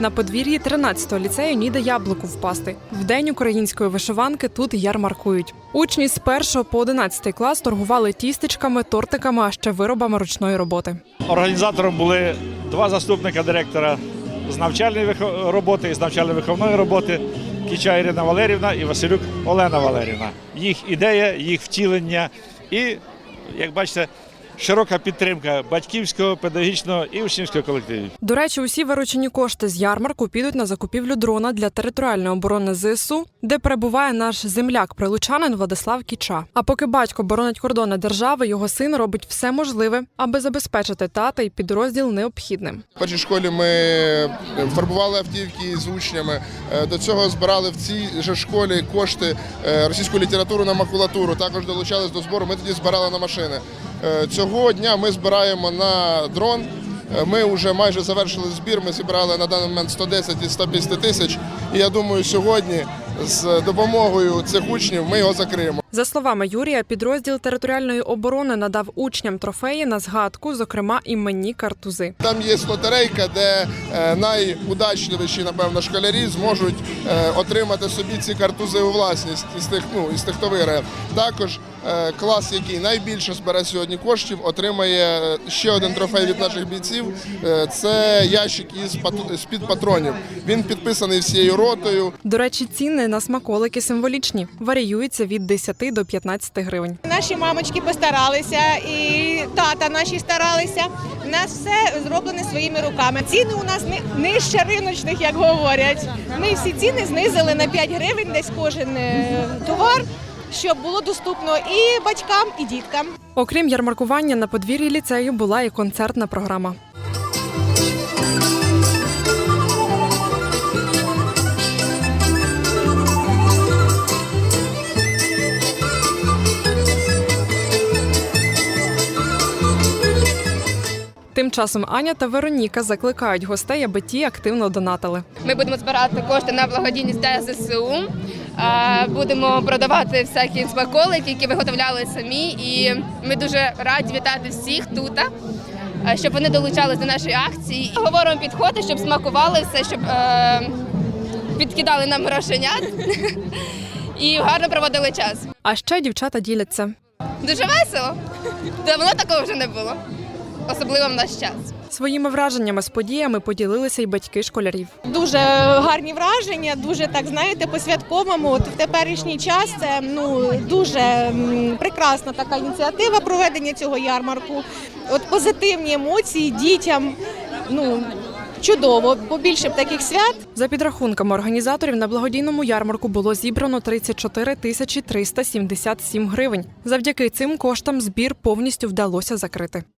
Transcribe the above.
На подвір'ї 13-го ліцею ніде яблуку впасти. В день української вишиванки тут ярмаркують. Учні з 1 по 11 клас торгували тістечками, тортиками, а ще виробами ручної роботи. Організатором були два заступника директора з навчальної роботи і з навчально-виховної роботи Кіча Ірина Валерівна і Василюк Олена Валерівна. Їх ідея, їх втілення і, як бачите, широка підтримка батьківського, педагогічного і учнівського колективів. До речі, усі виручені кошти з ярмарку підуть на закупівлю дрона для територіальної оборони ЗСУ, де перебуває наш земляк прилучанин Владислав Кіча. А поки батько боронить кордони держави, його син робить все можливе, аби забезпечити тата і підрозділ необхідним. В першій школі ми фарбували автівки з учнями. Е, До цього збирали в цій же школі кошти е, російську літературу на макулатуру. Також долучались до збору. Ми тоді збирали на машини. Е, Цього дня ми збираємо на дрон. Е, Ми вже майже завершили збір. Ми зібрали на даний момент 110 і 150 тисяч. І я думаю, сьогодні з допомогою цих учнів ми його закриємо. За словами Юрія, підрозділ територіальної оборони надав учням трофеї на згадку, зокрема іменні картузи. Там є лотерейка, де е, найудачливіші, напевно, школярі зможуть отримати собі ці картузи у власність із тих, ну, із тих, хто виграє. Також клас, який найбільше збере сьогодні коштів, отримає е, ще один трофей від наших бійців. Е, Це ящик із з-під патронів. Він підписаний всією ротою. До речі, ціни на смаколики символічні, варіюються від 10 до 15 гривень. Наші мамочки постаралися, і тата наші старалися. У нас все зроблене своїми руками. Ціни у нас не нижче риночних, як говорять. Ми всі ціни знизили на 5 гривень, десь кожен е, товар, щоб було доступно і батькам, і діткам. Окрім ярмаркування, на подвір'ї ліцею була і концертна програма. Тим часом Аня та Вероніка закликають гостей, аби ті активно донатили. Ми будемо збирати кошти на благодійність для ЗСУ. Будемо продавати всякі смаколики, які виготовляли самі. І ми дуже раді вітати всіх тут, щоб вони долучались до нашої акції. Говоримо підходи, щоб смакували все, щоб е, підкидали нам грошенят і гарно проводили час. А ще дівчата діляться. Дуже весело. Давно такого вже не було, особливо в наш час. Своїми враженнями з подіями поділилися й батьки школярів. Дуже гарні враження, дуже так знаєте, по-святковому. От в теперішній час це ну дуже прекрасна така ініціатива проведення цього ярмарку. От позитивні емоції дітям. Ну чудово, побільше б таких свят. За підрахунками організаторів на благодійному ярмарку було зібрано 34 тисячі 377 гривень. Завдяки цим коштам збір повністю вдалося закрити.